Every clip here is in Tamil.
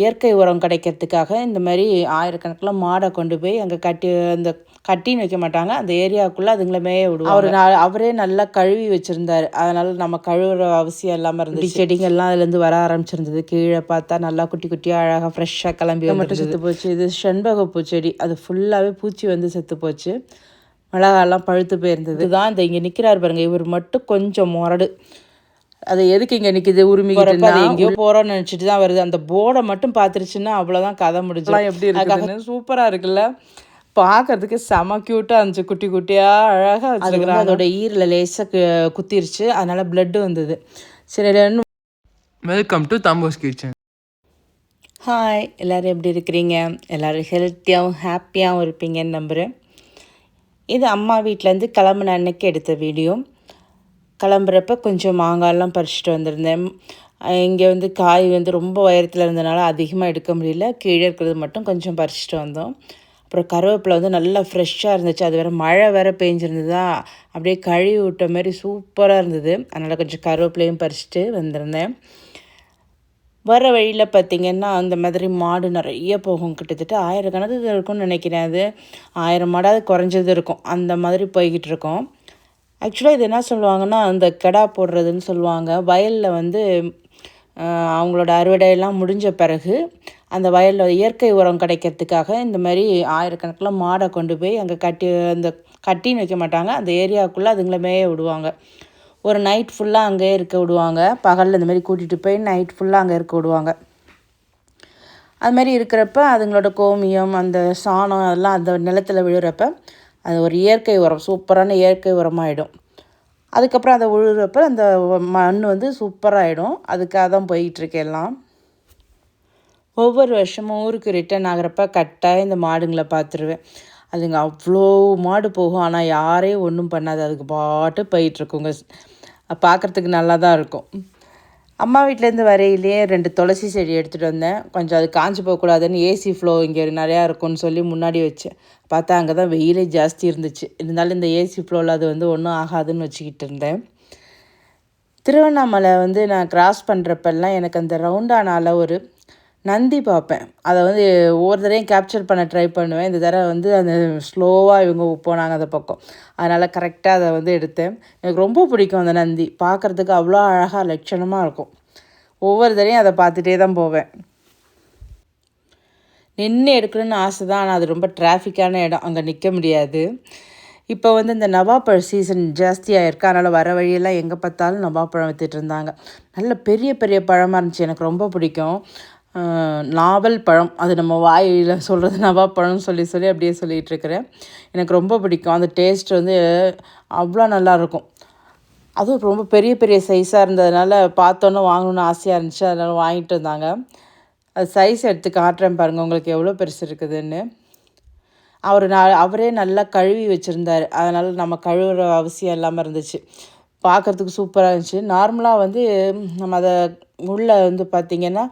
இயற்கை உரம் கிடைக்கிறதுக்காக இந்த மாதிரி ஆயிரக்கணக்கில் மாடை கொண்டு போய் அங்கே கட்டி அந்த கட்டின்னு வைக்க மாட்டாங்க. அந்த ஏரியாவுக்குள்ளே அதுங்களை மேய விடுவாங்க. அவர் நான் அவரே நல்லா கழுவி வச்சுருந்தார். அதனால் நம்ம கழுவுற அவசியம் இல்லாமல் இருந்துச்சு. செடிங்கள்லாம் அதுலேருந்து வர ஆரம்பிச்சிருந்தது. கீழே பார்த்தா நல்லா குட்டி குட்டியாக அழகாக ஃப்ரெஷ்ஷாக கிளம்பி மட்டும் செத்து போச்சு இது செண்பகப்பூ செடி அது ஃபுல்லாகவே பூச்சி வந்து செத்து போச்சு மிளகாலாம் பழுத்து போயிருந்தது. இதுதான் இந்த இங்கே நிற்கிறார் பாருங்க. இவர் மட்டும் கொஞ்சம் முரடு. அது எதுக்கு இங்கே நிற்கிது உரிமை அது எங்கேயோ போகிறோம்னு நினச்சிட்டு தான் வருது. அந்த போர்டை மட்டும் பார்த்துருச்சுன்னா அவ்வளோதான் கதை முடிஞ்சு எப்படி இருக்குன்னு சூப்பராக இருக்குல்ல? பார்க்கறதுக்கு செம க்யூட்டாக இருந்துச்சு. குட்டி குட்டியாக அழகாக வச்சுருக்குறாங்க. அதோட ஈரில் லேசாக குத்திருச்சு. அதனால பிளட்டு வந்தது. சரி வெல்கம் டு தம்போஸ் கிச்சன் ஹாய் எல்லோரும் எப்படி இருக்கிறீங்க? எல்லோரும் ஹெல்த்தியாகவும் ஹாப்பியாகவும் இருப்பீங்கன்னு நம்புகிறேன் இது அம்மா வீட்டிலேருந்து கிளம்புன அன்னைக்கு எடுத்த வீடியோ கிளம்புறப்ப கொஞ்சம் மாங்காயெல்லாம் பறிச்சுட்டு வந்திருந்தேன். இங்கே வந்து காய் வந்து ரொம்ப உயரத்தில் இருந்தனால அதிகமாக எடுக்க முடியல. கீழே இருக்கிறது மட்டும் கொஞ்சம் பறிச்சுட்டு வந்தோம். அப்புறம் கருவேப்பிலை வந்து நல்லா ஃப்ரெஷ்ஷாக இருந்துச்சு. அது வேறு மழை வேறு பெஞ்சிருந்ததா? அப்படியே கழுவி விட்ட மாதிரி சூப்பராக இருந்தது. அதனால் கொஞ்சம் கருவேப்பிலையும் பறிச்சுட்டு வந்திருந்தேன். வர வழியில் பார்த்திங்கன்னா அந்த மாதிரி மாடு நிறைய போகும். கிட்டத்தட்ட ஆயிரக்கணக்கு இருக்கும்னு நினைக்கிறேன் அது. ஆயிரம் மாடாவது குறைஞ்சது இருக்கும். அந்த மாதிரி போய்கிட்டு இருக்கோம். ஆக்சுவலாக இது என்ன சொல்லுவாங்கன்னா அந்த கெடா போடுறதுன்னு சொல்லுவாங்க. வயலில் வந்து அவங்களோட அறுவடையெல்லாம் முடிஞ்ச பிறகு அந்த வயலில் இயற்கை உரம் கிடைக்கிறதுக்காக இந்த மாதிரி ஆயிரக்கணக்கில் மாடை கொண்டு போய் அங்கே கட்டி அந்த கட்டின்னு வைக்க மாட்டாங்க. அந்த ஏரியாவுக்குள்ளே அதுங்களை மேய விடுவாங்க. ஒரு நைட் ஃபுல்லாக அங்கேயே இருக்க விடுவாங்க. பகலில் இந்த மாதிரி கூட்டிகிட்டு போய் நைட் ஃபுல்லாக அங்கே இருக்க விடுவாங்க. அது மாதிரி இருக்கிறப்ப அதுங்களோட கோமியம் அந்த சாணம் அதெல்லாம் அந்த நிலத்தில் விழுறப்ப அது ஒரு இயற்கை உரம் சூப்பரான இயற்கை உரமாகிடும் அதுக்கப்புறம் அதை உழுகிறப்ப அந்த மண் வந்து சூப்பராகிடும் அதுக்காக தான் போயிட்டுருக்கு எல்லாம். ஒவ்வொரு வருஷமும் ஊருக்கு ரிட்டர்ன் ஆகிறப்ப கட்டாயம் இந்த மாடுங்களை பார்த்துருவேன். அதுங்க அவ்வளோ மாடு போகும் ஆனால் யாரையும் ஒன்றும் பண்ணாது. அதுக்கு பாட்டு போயிட்டுருக்குங்க. பார்க்குறதுக்கு நல்லா தான் இருக்கும். அம்மா வீட்டிலேருந்து வரையிலேயே ரெண்டு துளசி செடி எடுத்துகிட்டு வந்தேன். கொஞ்சம் அது காஞ்சி போகக்கூடாதுன்னு ஏசி ஃப்ளோ இங்கே நிறையா இருக்கும்னு சொல்லி முன்னாடி வச்சேன். பார்த்தா அங்கே தான் வெயிலே ஜாஸ்தி இருந்துச்சு. இருந்தாலும் இந்த ஏசி ஃப்ளோவில் அது வந்து ஒன்றும் ஆகாதுன்னு வச்சுக்கிட்டு இருந்தேன். திருவண்ணாமலை வந்து நான் கிராஸ் பண்ணுறப்பெல்லாம் எனக்கு அந்த ரவுண்டானால ஒரு நந்தி பார்ப்பேன். அதை வந்து ஒவ்வொரு தடையும் கேப்சர் பண்ண ட்ரை பண்ணுவேன். இந்த தடவை வந்து அந்த ஸ்லோவாக இவங்க போனாங்க அந்த பக்கம். அதனால் கரெக்டாக அதை வந்து எடுத்தேன். எனக்கு ரொம்ப பிடிக்கும் அந்த நந்தி. பார்க்குறதுக்கு அவ்வளோ அழகாக லட்சணமாக இருக்கும். ஒவ்வொரு தடையும் அதை பார்த்துட்டே தான் போவேன். நின்று எடுக்கணும்னு ஆசை தான் ஆனால் அது ரொம்ப டிராஃபிக்கான இடம். அங்கே நிற்க முடியாது. இப்போ வந்து இந்த நவாப்பழ சீசன் ஜாஸ்தியாக இருக்குது அதனால் வர வழியெல்லாம் எங்கே பார்த்தாலும் நவாப்பழம் விற்றுட்டு இருந்தாங்க. நல்ல பெரிய பெரிய பழமாக இருந்துச்சு. எனக்கு ரொம்ப பிடிக்கும். நாவல் பழம். அது நம்ம வாயில் சொல்கிறது நவாப்பழம்னு சொல்லி சொல்லி அப்படியே சொல்லிகிட்ருக்கிறேன் எனக்கு ரொம்ப பிடிக்கும். அந்த டேஸ்ட் வந்து அவ்வளோ நல்லாயிருக்கும் அதுவும் ரொம்ப பெரிய பெரிய சைஸாக இருந்ததுனால பார்த்தோன்னே வாங்கணுன்னு ஆசையாக இருந்துச்சு. அதனால் வாங்கிட்டு வந்தாங்க. அது சைஸ் எடுத்து காட்டுறேன் பாருங்கள் உங்களுக்கு எவ்வளோ பெருசு இருக்குதுன்னு. அவர் நான் அவரே நல்லா கழுவி வச்சுருந்தார். அதனால் நம்ம கழுவுற அவசியம் இல்லாமல் இருந்துச்சு. பார்க்குறதுக்கு சூப்பராக இருந்துச்சு. நார்மலாக வந்து நம்ம அதை உள்ளே வந்து பார்த்திங்கன்னா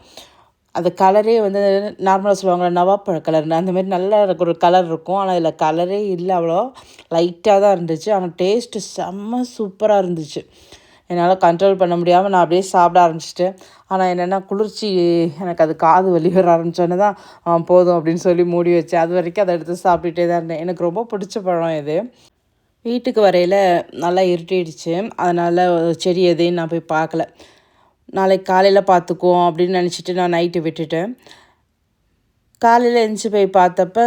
அந்த கலரே வந்து நார்மலாக சொல்லுவாங்க நவாப்பழ கலர்னு அந்த மாதிரி நல்லா ஒரு கலர் இருக்கும். ஆனால் இதில் கலரே இல்லை அவ்வளோ. லைட்டாக தான் இருந்துச்சு. ஆனால் டேஸ்ட்டு செம்ம சூப்பராக இருந்துச்சு. என்னால் கண்ட்ரோல் பண்ண முடியாமல் நான் அப்படியே சாப்பிட ஆரம்பிச்சிட்டேன். ஆனால் என்னென்னா குளிர்ச்சி எனக்கு அது காது வலி வர ஆரம்பிச்சோன்னே தான் போதும் அப்படின்னு சொல்லி மூடி வச்சேன் அது வரைக்கும் அதை எடுத்து சாப்பிட்டுட்டே தான் இருந்தேன். எனக்கு ரொம்ப பிடிச்ச பழம் இது. வீட்டுக்கு வரையில் நல்லா இருட்டிடுச்சு. அதனால் செடி எதையும் நான் போய் பார்க்கல. நாளைக்கு காலையில் பார்த்துக்குவோம் அப்படின்னு நினச்சிட்டு நான் நைட்டு விட்டுட்டேன். காலையில் எழுந்துச்சி போய் பார்த்தப்ப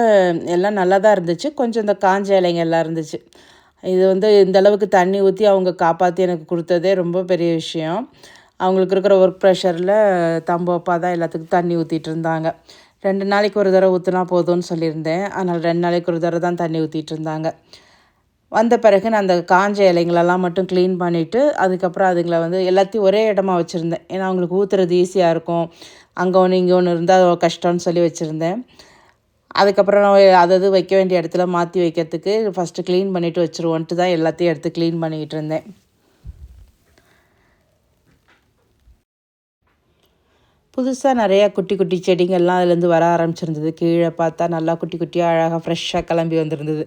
எல்லாம் நல்லா தான் இருந்துச்சு. கொஞ்சம் இந்த காஞ்ச இலைங்கெல்லாம் இருந்துச்சு. இது வந்து இந்த அளவுக்கு தண்ணி ஊற்றி அவங்க காப்பாற்றி எனக்கு கொடுத்ததே ரொம்ப பெரிய விஷயம். அவங்களுக்கு இருக்கிற ஒர்க் ப்ரெஷரில் தம்பு அப்பா தான் எல்லாத்துக்கும் தண்ணி ஊற்றிட்டு இருந்தாங்க. ரெண்டு நாளைக்கு ஒரு தடவை ஊற்றினா போதும்னு சொல்லியிருந்தேன். அதனால் ரெண்டு நாளைக்கு ஒரு தடவை தான் தண்ணி ஊற்றிட்டு இருந்தாங்க. வந்த பிறகு நான் அந்த காஞ்ச இலைங்களெல்லாம் மட்டும் க்ளீன் பண்ணிவிட்டு அதுக்கப்புறம் அதுங்களை வந்து எல்லாத்தையும் ஒரே இடமா வச்சுருந்தேன். ஏன்னா அவங்களுக்கு ஊற்றுறது ஈஸியாக இருக்கும். அங்கே ஒன்று இங்கே ஒன்று இருந்தால் கஷ்டம்னு சொல்லி வச்சுருந்தேன். அதுக்கப்புறம் நான் அதாவது வைக்க வேண்டிய இடத்துல மாற்றி வைக்கிறதுக்கு ஃபஸ்ட்டு க்ளீன் பண்ணிவிட்டு வச்சுருவோன்ட்டு தான் எல்லாத்தையும் எடுத்து க்ளீன் பண்ணிக்கிட்டு இருந்தேன். புதுசாக நிறையா குட்டி குட்டி செடிங்கள்லாம் அதுலேருந்து வர ஆரம்பிச்சிருந்தது. கீழே பார்த்தா நல்லா குட்டி குட்டியாக அழகாக ஃப்ரெஷ்ஷாக கிளம்பி வந்திருந்தது.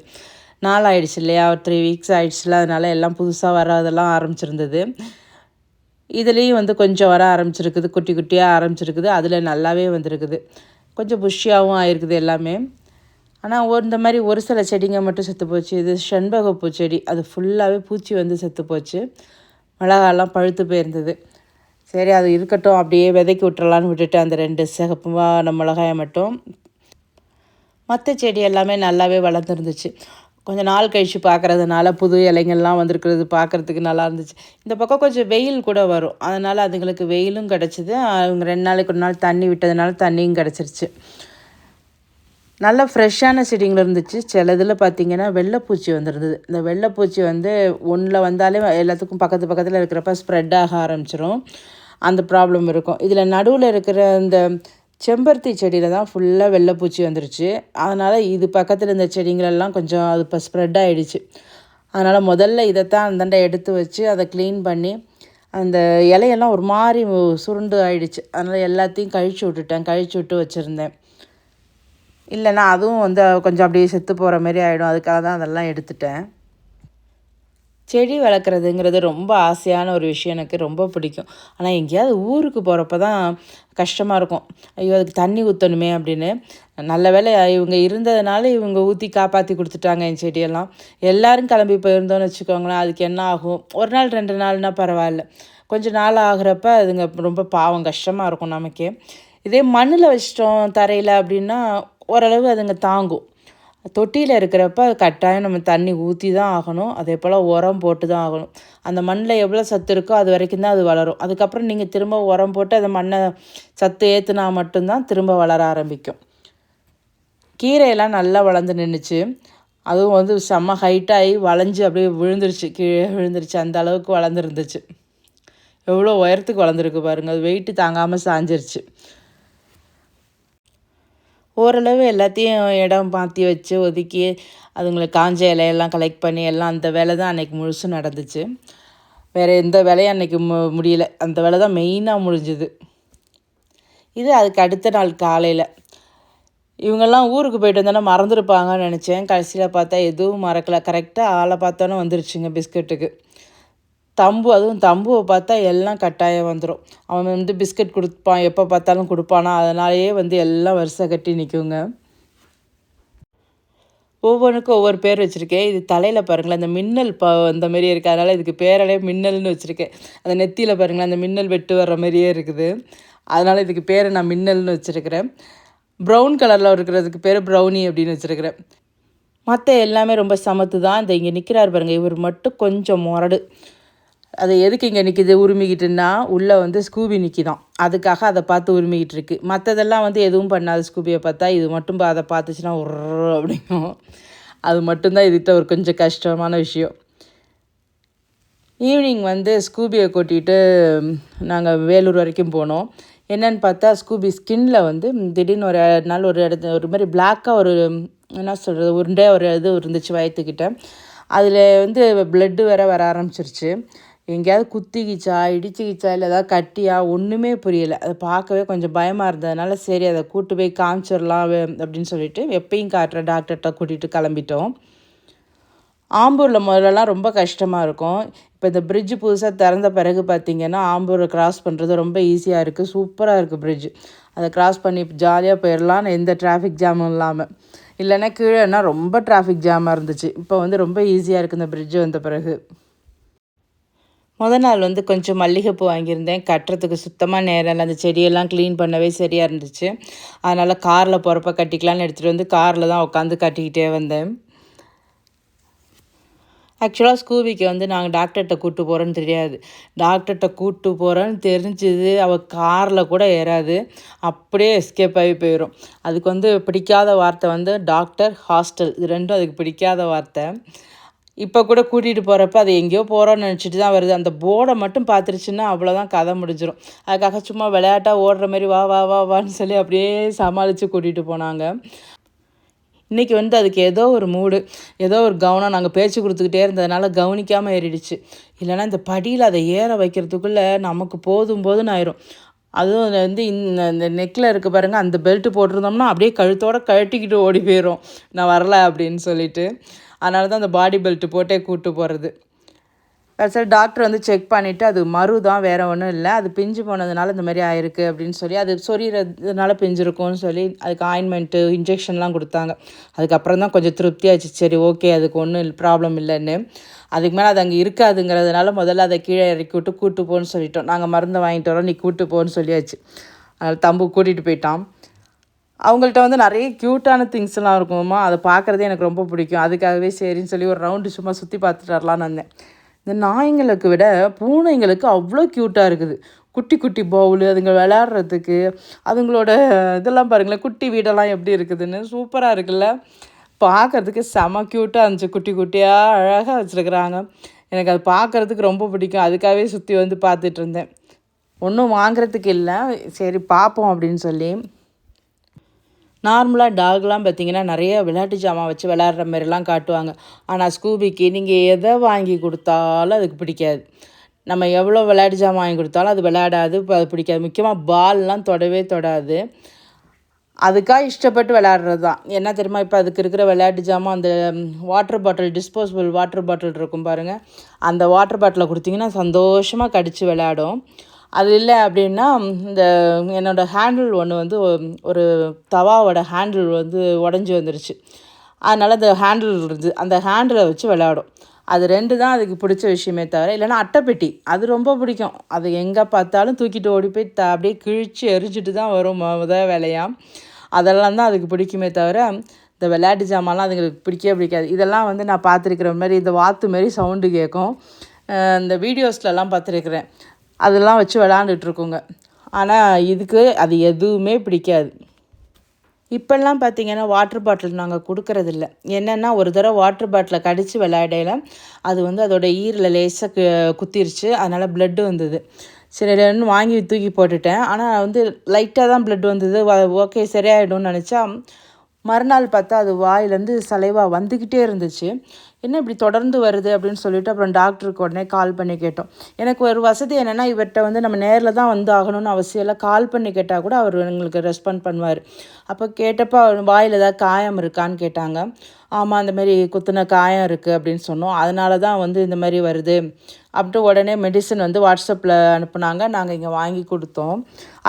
நாள் ஆயிடுச்சு இல்லையா? ஒரு த்ரீ வீக்ஸ் ஆயிடுச்சுல அதனால் எல்லாம் புதுசாக வராதெல்லாம் ஆரம்பிச்சிருந்தது. இதுலேயும் வந்து கொஞ்சம் வர ஆரம்பிச்சிருக்குது குட்டி குட்டியாக ஆரம்பிச்சிருக்குது. அதில் நல்லாவே வந்திருக்குது. கொஞ்சம் புஷ்ஷியாகவும் ஆயிருக்குது எல்லாமே. ஆனால் ஒரு இந்த மாதிரி ஒரு சில செடிங்க மட்டும் செத்து போச்சு. இது செண்பகப்பூ செடி. அது ஃபுல்லாகவே பூச்சி வந்து செத்து போச்சு. மிளகாலாம் பழுத்து போயிருந்தது. சரி அது இருக்கட்டும். அப்படியே விதைக்கி விட்டுறலான்னு விட்டுட்டு அந்த ரெண்டு சிகப்பு மிளகாயை மட்டும் மற்ற செடி எல்லாமே நல்லாவே வளர்ந்துருந்துச்சு. கொஞ்சம் நாள் கழித்து பார்க்குறதுனால புது இலைங்கள்லாம் வந்திருக்கிறது பார்க்குறதுக்கு நல்லா இருந்துச்சு. இந்த பக்கம் கொஞ்சம் வெயில் கூட வரும். அதனால் அதுங்களுக்கு வெயிலும் கிடச்சிது. அவங்க ரெண்டு நாளைக்கு ஒரு நாள் தண்ணி விட்டதுனால தண்ணியும் கிடச்சிருச்சு. நல்ல ஃப்ரெஷ்ஷான செடிங்கள் இருந்துச்சு. சில இதில் பார்த்திங்கன்னா வெள்ளைப்பூச்சி வந்துருந்தது. இந்த வெள்ளைப்பூச்சி வந்து ஒன்றில் வந்தாலே எல்லாத்துக்கும் பக்கத்து பக்கத்தில் இருக்கிறப்ப ஸ்ப்ரெட் ஆக ஆரம்பிச்சிரும். அந்த ப்ராப்ளம் இருக்கும். இதில் நடுவில் இருக்கிற இந்த செம்பருத்தி செடியில் தான் ஃபுல்லாக வெள்ளைப்பூச்சி வந்துருச்சு. அதனால் இது பக்கத்தில் இருந்த செடிங்களெல்லாம் கொஞ்சம் அது இப்போ ஸ்ப்ரெட் ஆகிடுச்சு அதனால் முதல்ல இதைத்தான் அந்தாண்ட எடுத்து வச்சு அதை க்ளீன் பண்ணி அந்த இலையெல்லாம் ஒரு மாதிரி சுருண்டு ஆயிடுச்சு. அதனால் எல்லாத்தையும் கழிச்சு விட்டுட்டேன். கழிச்சு விட்டு வச்சுருந்தேன். இல்லைன்னா அதுவும் வந்து கொஞ்சம் அப்படியே செத்து போகிற மாதிரி ஆகிடும் அதுக்காக தான் அதெல்லாம் எடுத்துட்டேன். செடி வளர்க்குறதுங்கிறது ரொம்ப ஆசையான ஒரு விஷயம். எனக்கு ரொம்ப பிடிக்கும். ஆனால் எங்கேயாவது ஊருக்கு போகிறப்ப தான் கஷ்டமாக இருக்கும். ஐயோ அதுக்கு தண்ணி ஊற்றணுமே அப்படின்னு. நல்ல வேளை இவங்க இருந்ததுனால இவங்க ஊற்றி காப்பாற்றி கொடுத்துட்டாங்க என் செடியெல்லாம். எல்லோரும் கிளம்பி போயிருந்தோம்னு வச்சுக்கோங்களேன். அதுக்கு என்ன ஆகும்? ஒரு நாள் ரெண்டு நாள்னால் பரவாயில்ல. கொஞ்சம் நாள் ஆகுறப்ப அதுங்க ரொம்ப பாவம் கஷ்டமாக இருக்கும் நமக்கே. இதே மண்ணில் வச்சிட்டோம் தரையில் அப்படின்னா ஓரளவு அதுங்க தாங்கும். தொட்டியில் இருக்கிறப்ப கட்டாயம் நம்ம தண்ணி ஊற்றி தான் ஆகணும். அதே போல் உரம் போட்டு தான் ஆகணும். அந்த மண்ணில் எவ்வளோ சத்து இருக்கோ அது வரைக்கும் தான் அது வளரும். அதுக்கப்புறம் நீங்கள் திரும்ப உரம் போட்டு அந்த மண்ணை சத்து ஏற்றுனா மட்டும்தான் திரும்ப வளர ஆரம்பிக்கும். கீரையெல்லாம் நல்லா வளர்ந்து நின்றுச்சு அதுவும் வந்து செம்ம ஹைட்டாகி வளைஞ்சு அப்படியே விழுந்துருச்சு. கீழே விழுந்துருச்சு. அந்த அளவுக்கு வளர்ந்துருந்துச்சு எவ்வளோ உயரத்துக்கு வளர்ந்துருக்கு பாருங்கள் அது வெயிட்டு தாங்காமல் சாஞ்சிருச்சு. ஓரளவு எல்லாத்தையும் இடம் மாற்றி வச்சு ஒதுக்கி அதுங்களை காஞ்ச இலையெல்லாம் கலெக்ட் பண்ணி எல்லாம் அந்த வேலை தான் அன்றைக்கி முழுசும் நடந்துச்சு. வேறு எந்த வேலையும் அன்றைக்கி மு முடியல. அந்த வேலை தான் மெயினாக முடிஞ்சுது. இது அதுக்கு அடுத்த நாள் காலையில். இவங்கெல்லாம் ஊருக்கு போயிட்டு வந்தோன்னா மறந்துருப்பாங்கன்னு நினச்சேன். கடைசியில் பார்த்தா எதுவும் மறக்கலை. கரெக்டாக ஆளை பார்த்தோன்னே வந்துருச்சுங்க பிஸ்கட்டுக்கு. தம்பு அதுவும் தம்புவை பார்த்தா எல்லாம் கட்டாயம் வந்துடும் அவன் வந்து பிஸ்கட் கொடுப்பான் எப்போ பார்த்தாலும் கொடுப்பானா? அதனாலேயே வந்து எல்லாம் வரிசை கட்டி நிற்குங்க ஒவ்வொன்றுக்கும் ஒவ்வொரு பேர் வச்சுருக்கேன். இது தலையில் பாருங்களேன் அந்த மின்னல் ப அந்த மாதிரியே இருக்குது அதனால் இதுக்கு பேரலே மின்னல்னு வச்சுருக்கேன். அந்த நெத்தியில் பாருங்களேன் அந்த மின்னல் வெட்டு வர்ற மாதிரியே இருக்குது. அதனால் இதுக்கு பேரை நான் மின்னல்னு வச்சுருக்கிறேன். ப்ரௌன் கலரில் இருக்கிறதுக்கு பேர் ப்ரௌனி அப்படின்னு வச்சுருக்கிறேன். மற்ற எல்லாமே ரொம்ப சமத்து தான் இந்த இங்கே நிற்கிறார் பாருங்கள் இவர் மட்டும் கொஞ்சம் முரடு. அது எதுக்கு இங்கே நிற்கிது உரிமிக்கிட்டுன்னா உள்ளே வந்து ஸ்கூபி நிற்கிதான் அதுக்காக அதை பார்த்து உரிமிக்கிட்டு இருக்கு மற்றதெல்லாம் வந்து எதுவும் பண்ணாது ஸ்கூபியை பார்த்தா இது மட்டும் அதை பார்த்துச்சுன்னா ஒரு அப்படிங்கும். அது மட்டும்தான் இதுகிட்ட ஒரு கொஞ்சம் கஷ்டமான விஷயம். ஈவினிங் வந்து ஸ்கூபியை கூட்டிகிட்டு நாங்கள் வேலூர் வரைக்கும் போனோம். என்னென்னு பார்த்தா ஸ்கூபி ஸ்கின்ல வந்து திடீர்னு ஒரு நாள் ஒரு இடத்து ஒரு மாதிரி பிளாக்காக ஒரு என்ன சொல்கிறது உருண்டே ஒரு இது இருந்துச்சு வயத்துக்கிட்ட. அதில் வந்து ப்ளட்டு வேற வர ஆரம்பிச்சிருச்சு. எங்கேயாவது குத்திக்கிச்சா இடிச்சுக்கிச்சா இல்லை ஏதாவது கட்டியா ஒன்றுமே புரியலை. அதை பார்க்கவே கொஞ்சம் பயமாக இருந்ததுனால சரி அதை கூட்டு போய் காமிச்சிடலாம் அப்படின்னு சொல்லிட்டு எப்பயும் காட்டுற டாக்டர்கிட்ட கூட்டிகிட்டு கிளம்பிட்டோம். ஆம்பூரில் முதல்லலாம் ரொம்ப கஷ்டமாக இருக்கும். இப்போ இந்த பிரிட்ஜு புதுசாக திறந்த பிறகு பார்த்திங்கன்னா ஆம்பூரை கிராஸ் பண்ணுறது ரொம்ப ஈஸியாக இருக்குது சூப்பராக இருக்குது பிரிட்ஜு அதை கிராஸ் பண்ணி ஜாலியாக போயிடலாம் எந்த டிராஃபிக் ஜாமும் இல்லாமல் இல்லைன்னா கீழேனா ரொம்ப டிராஃபிக் ஜாமாக இருந்துச்சு. இப்போ வந்து ரொம்ப ஈஸியாக இருக்குது இந்த பிரிட்ஜு வந்த பிறகு. மொதல் நாள் வந்து கொஞ்சம் மல்லிகைப்பூ வாங்கியிருந்தேன். கட்டுறதுக்கு சுத்தமாக நேரம் இல்லை. அந்த செடியெல்லாம் க்ளீன் பண்ணவே சரியாக இருந்துச்சு. அதனால் காரில் போகிறப்ப கட்டிக்கலான்னு எடுத்துகிட்டு வந்து காரில் தான் உட்காந்து கட்டிக்கிட்டே வந்தேன். ஆக்சுவலாக ஸ்கூபிக்கு வந்து நாங்கள் டாக்டர்கிட்ட கூப்பிட்டு போகிறோன்னு தெரியாது. டாக்டர்கிட்ட கூப்பிட்டு போகிறோன்னு தெரிஞ்சது. அவள் காரில் கூட ஏறாது. அப்படியே எஸ்கேப் ஆகி போயிடும் அதுக்கு வந்து பிடிக்காத வார்த்தை வந்து டாக்டர் ஹாஸ்டல் இது ரெண்டும் அதுக்கு பிடிக்காத வார்த்தை. இப்போ கூட கூட்டிகிட்டு போகிறப்ப அது எங்கேயோ போகிறோன்னு நினச்சிட்டு தான் வருது. அந்த போர்டை மட்டும் பார்த்துருச்சுன்னா அவ்வளோதான் கதை முடிஞ்சிடும் அதுக்காக சும்மா விளையாட்டாக ஓடுற மாதிரி வா வா வா வான்னு சொல்லி அப்படியே சமாளித்து கூட்டிகிட்டு போனாங்க. இன்றைக்கி வந்து அதுக்கு ஏதோ ஒரு மூடு ஏதோ ஒரு கவனம். நாங்கள் பேச்சு கொடுத்துக்கிட்டே இருந்ததுனால கவனிக்காமல் ஏறிடுச்சு. இல்லைனா இந்த படியில் அதை ஏற வைக்கிறதுக்குள்ளே நமக்கு போதும் போதுன்னு ஆயிரும். அதுவும் அதில் வந்து இந்த இந்த நெக்கில் இருக்க பாருங்கள் அந்த பெல்ட்டு போட்டிருந்தோம்னா அப்படியே கழுத்தோடு கழட்டிக்கிட்டு ஓடி போயிடும் நான் வரல அப்படின்னு சொல்லிட்டு. அதனால தான் அந்த பாடி பெல்ட்டு போட்டே கூப்பிட்டு போகிறது கடைசியில் டாக்டர் வந்து செக் பண்ணிவிட்டு அது மறு தான் வேறு ஒன்றும் இல்லை. அது பிஞ்சு போனதுனால இந்த மாதிரி ஆயிருக்கு அப்படின்னு சொல்லி அது சொரியறதுனால பிஞ்சிருக்கும்னு சொல்லி அதுக்கு ஆயின்மெண்ட்டு இன்ஜெக்ஷன்லாம் கொடுத்தாங்க. அதுக்கப்புறம் தான் கொஞ்சம் திருப்தியாச்சு சரி ஓகே அதுக்கு ஒன்றும் ப்ராப்ளம் இல்லைன்னு. அதுக்கு மேலே அது அங்கே இருக்காதுங்கிறதுனால முதல்ல அதை கீழே இறக்கி விட்டு கூட்டு போன்னு சொல்லிட்டோம். நாங்கள் மருந்தை வாங்கிட்டு வரோம் நீ கூட்டு போன்னு சொல்லியாச்சு. அதனால் தம்பு கூட்டிகிட்டு போயிட்டான். அவங்கள்ட்ட வந்து நிறைய க்யூட்டான திங்ஸ்லாம் இருக்குமா அதை பார்க்குறதே எனக்கு ரொம்ப பிடிக்கும். அதுக்காகவே சரின்னு சொல்லி ஒரு ரவுண்டு சும்மா சுற்றி பார்த்துட்டு வரலான்னு வந்தேன். இந்த நாய்ங்களுக்கு விட பூனைங்களுக்கு அவ்வளோ க்யூட்டாக இருக்குது. குட்டி குட்டி பவுலு அதுங்க விளையாடுறதுக்கு அதுங்களோட இதெல்லாம் பாருங்களேன் குட்டி வீடெல்லாம் எப்படி இருக்குதுன்னு சூப்பராக இருக்குல்ல. பார்க்கறதுக்கு செம க்யூட்டாக இருந்துச்சு. குட்டி குட்டியாக அழகாக வச்சுருக்குறாங்க. எனக்கு அது பார்க்குறதுக்கு ரொம்ப பிடிக்கும். அதுக்காகவே சுற்றி வந்து பார்த்துட்டு இருந்தேன். ஒன்றும் வாங்குறதுக்கு இல்லை. சரி பார்ப்போம் அப்படின்னு சொல்லி. நார்மலாக டாக்லாம் பார்த்தீங்கன்னா நிறைய விளையாட்டு ஜாமான் வச்சு விளையாடுற மாதிரிலாம் காட்டுவாங்க. ஆனால் ஸ்கூபிக்கு நீங்கள் எதை வாங்கி கொடுத்தாலும் அதுக்கு பிடிக்காது. நம்ம எவ்வளோ விளையாட்டு ஜாமான் வாங்கி கொடுத்தாலும் அது விளையாடாது இப்போ அது பிடிக்காது. முக்கியமாக பால்லாம் தொடவே தொடாது. அதுக்காக இஷ்டப்பட்டு விளையாடுறது தான். என்ன தெரியுமா இப்போ அதுக்கு இருக்கிற விளையாட்டு ஜாமான் அந்த water bottle disposable water bottle இருக்கும் பாருங்கள் அந்த வாட்டர் பாட்டிலை கொடுத்தீங்கன்னா சந்தோஷமாக கடித்து விளையாடும். அது இல்லை அப்படின்னா இந்த என்னோடய ஹேண்டில் ஒன்று வந்து ஒரு தவாவோட ஹேண்டில் வந்து உடஞ்சி வந்துருச்சு. அதனால் அந்த ஹேண்டில் இருந்துது அந்த ஹேண்டிலை வச்சு விளையாடும். அது ரெண்டு தான் அதுக்கு பிடிச்ச விஷயமே தவிர இல்லைன்னா அட்டைப்பெட்டி அது ரொம்ப பிடிக்கும். அது எங்கே பார்த்தாலும் தூக்கிட்டு ஓடி போய் த அப்படியே கிழிச்சு எரிஞ்சிட்டு தான் வரும் மொ- முத வேலையாக அதெல்லாம் தான் அதுக்கு பிடிக்குமே தவிர இந்த விளையாட்டு ஜாமான்லாம் அதுங்களுக்கு பிடிக்கவே பிடிக்காது. இதெல்லாம் வந்து நான் பார்த்துருக்குற மாதிரி இந்த வாத்து மாரி சவுண்டு கேட்கும். இந்த வீடியோஸ்லலாம் பார்த்துருக்குறேன். அதெல்லாம் வச்சு விளாண்டுட்ருக்குங்க. ஆனால் இதுக்கு அது எதுவுமே பிடிக்காது. இப்போல்லாம் பார்த்தீங்கன்னா வாட்டர் பாட்டில் நாங்கள் கொடுக்கறதில்ல. என்னென்னா ஒரு தடவை வாட்டர் பாட்டிலை கடித்து விளையாடையில அது வந்து அதோட ஈரில் லேசாக குத்திருச்சு. அதனால் ப்ளட்டு வந்தது. சரி ரெண்டு வாங்கி தூக்கி போட்டுட்டேன். ஆனால் வந்து லைட்டாக தான் ப்ளட் வந்தது. ஓகே சரியாயிடும்னு நினச்சா மறுநாள் பார்த்தா அது வாயிலேருந்து சலைவா வந்துக்கிட்டே இருந்துச்சு. என்ன இப்படி தொடர்ந்து வருது அப்படின்னு சொல்லிட்டு அப்புறம் டாக்டருக்கு உடனே கால் பண்ணி கேட்டோம். எனக்கு ஒரு வசதி என்னென்னா இவர்கிட்ட வந்து நம்ம நேரில் தான் வந்து ஆகணும்னு அவசியம் இல்லை. கால் பண்ணி கேட்டால் கூட அவர் எங்களுக்கு ரெஸ்பாண்ட் பண்ணுவார். அப்போ கேட்டப்போ அவர் வாயில் ஏதாவது காயம் இருக்கான்னு கேட்டாங்க. ஆமாம் அந்தமாரி குத்துன காயம் இருக்குது அப்படின்னு சொன்னோம். அதனால தான் வந்து இந்த மாதிரி வருது. அப்படின்ட்டு உடனே மெடிசன் வந்து வாட்ஸ்அப்பில் அனுப்புனாங்க. நாங்கள் இங்கே வாங்கி கொடுத்தோம்.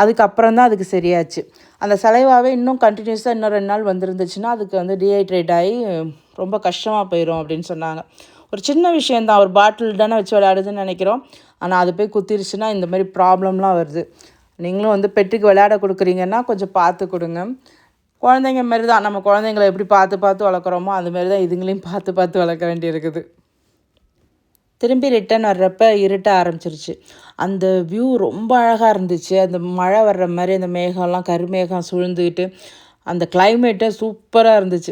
அதுக்கப்புறம் தான் அதுக்கு சரியாச்சு. அந்த சலைவாவே இன்னும் கண்டினியூஸாக இன்னும் ரெண்டு நாள் வந்துருந்துச்சுன்னா அதுக்கு வந்து டீஹைட்ரேட் ஆகி ரொம்ப கஷ்டமாக போயிடும் அப்படின்னு சொன்னாங்க. ஒரு சின்ன விஷயந்தான் ஒரு பாட்டில் தானே வச்சு விளையாடுதுன்னு நினைக்கிறோம். ஆனால் அது போய் குத்திருச்சுன்னா இந்த மாதிரி ப்ராப்ளம்லாம் வருது. நீங்களும் வந்து பெட்டுக்கு விளையாட கொடுக்குறீங்கன்னா கொஞ்சம் பார்த்து கொடுங்க. குழந்தைங்க மாரி தான். நம்ம குழந்தைங்கள எப்படி பார்த்து பார்த்து வளர்க்குறோமோ அது தான் இதுங்களையும் பார்த்து பார்த்து வளர்க்க வேண்டியிருக்குது. திரும்பி ரிட்டர்ன் வர்றப்ப இருட்ட ஆரம்பிச்சிருச்சு. அந்த வியூ ரொம்ப அழகாக இருந்துச்சு. அந்த மழை வர்ற மாதிரி அந்த மேகம்லாம் கருமேகம் சூழ்ந்துக்கிட்டு அந்த கிளைமேட்டே சூப்பராக இருந்துச்சு.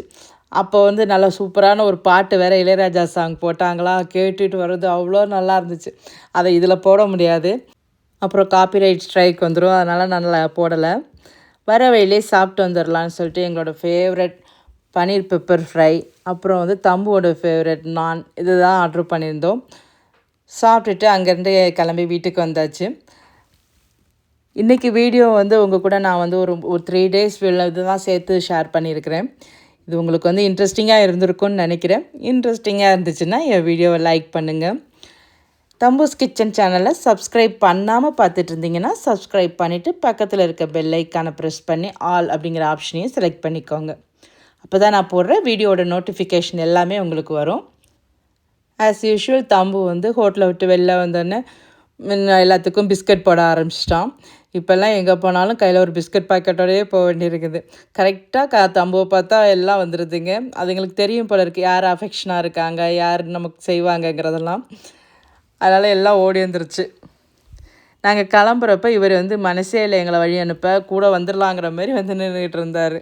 அப்போ வந்து நல்லா சூப்பரான ஒரு பாட்டு வேறு இளையராஜா சாங் போட்டாங்களா? கேட்டுட்டு வர்றது அவ்வளோ நல்லா இருந்துச்சு. அதை இதில் போட முடியாது. அப்புறம் காப்பிரைட் ஸ்ட்ரைக் வந்துடும் அதனால் நல்லா போடலை. வர வழியிலே சாப்பிட்டு வந்துடலான்னு சொல்லிட்டு எங்களோட ஃபேவரட் பன்னீர் பெப்பர் ஃப்ரை அப்புறம் வந்து தம்புவோட ஃபேவரட் நான் இதுதான் ஆர்டர் பண்ணியிருந்தோம். சாப்பிட்டுட்டு அங்கேருந்து கிளம்பி வீட்டுக்கு வந்தாச்சு. இன்றைக்கி வீடியோ வந்து உங்கள் கூட நான் வந்து ஒரு ஒரு த்ரீ டேஸ் இதுதான் சேர்த்து ஷேர் பண்ணியிருக்கிறேன். இது உங்களுக்கு வந்து இன்ட்ரெஸ்டிங்காக இருந்திருக்கும்னு நினைக்கிறேன். இன்ட்ரெஸ்டிங்காக இருந்துச்சுன்னா என் வீடியோவை லைக் பண்ணுங்கள் தம்பூஸ் கிச்சன் சேனலை சப்ஸ்கிரைப் பண்ணாமல் பார்த்துட்டு இருந்தீங்கன்னா சப்ஸ்கிரைப் பண்ணிவிட்டு பக்கத்தில் இருக்க பெல் ஐக்கானை ப்ரெஸ் பண்ணி ஆல் அப்படிங்கிற ஆப்ஷனையும் செலக்ட் பண்ணிக்கோங்க. அப்போ தான் நான் போடுற வீடியோட நோட்டிஃபிகேஷன் எல்லாமே உங்களுக்கு வரும். ஆஸ் யூஷுவல் தம்பு வந்து ஹோட்டலை விட்டு வெளில வந்தோடனே முன்ன எல்லாத்துக்கும் பிஸ்கட் போட ஆரம்பிச்சிட்டான். இப்போல்லாம் எங்கே போனாலும் கையில் ஒரு பிஸ்கட் பாக்கெட்டோடயே போக வேண்டியிருக்குது. கரெக்டாக க தம்புவை பார்த்தா எல்லாம் வந்துடுதுங்க அதுங்களுக்கு தெரியும் போல இருக்குது யார் அஃபெக்ஷனாக இருக்காங்க யார் நமக்கு செய்வாங்கங்கிறதெல்லாம். அதனால் எல்லாம் ஓடி வந்துருச்சு. நாங்கள் கிளம்புறப்ப இவர் வந்து மனசே இல்லை எங்களை வழி அனுப்ப கூட வந்துடலாங்கிற மாதிரி வந்து நின்றுட்டு இருந்தார்.